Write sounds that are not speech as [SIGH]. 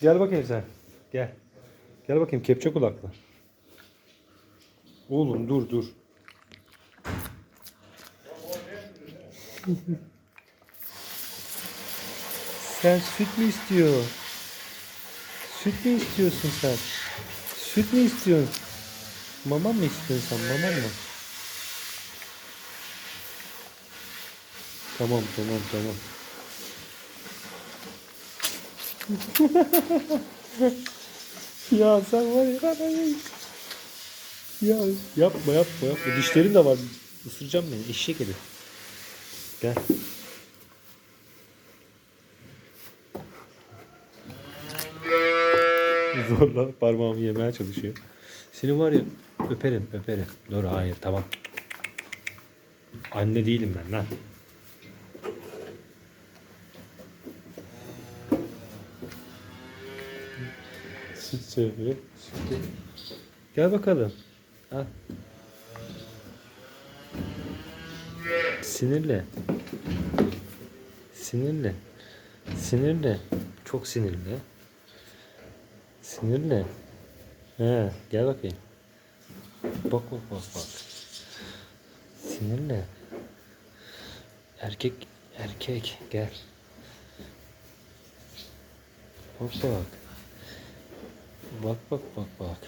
Gel bakayım sen. Gel. Gel bakayım kepçe kulaklı. Oğlum dur dur. sen süt mü istiyor? Süt mü istiyorsun sen? Süt mü istiyorsun? Mama mı istiyorsun sen? Mama mı? Tamam tamam tamam. [LAUGHS] ya sen var ya. Ya yapma yapma yapma. Dişlerin de var. Isıracağım beni. Eşek herif. Gel. [LAUGHS] Zorla parmağımı yemeye çalışıyor. Seni var ya öperim öperim. Dur hayır tamam. Anne değilim ben lan. Süt. Süt. Gel bakalım. Al. Sinirli. Sinirli. Sinirli. Çok sinirli. Sinirli. He, gel bakayım. Bak bak bak bak. Sinirli. Erkek erkek gel. Bak bak. Bak bak bak bak.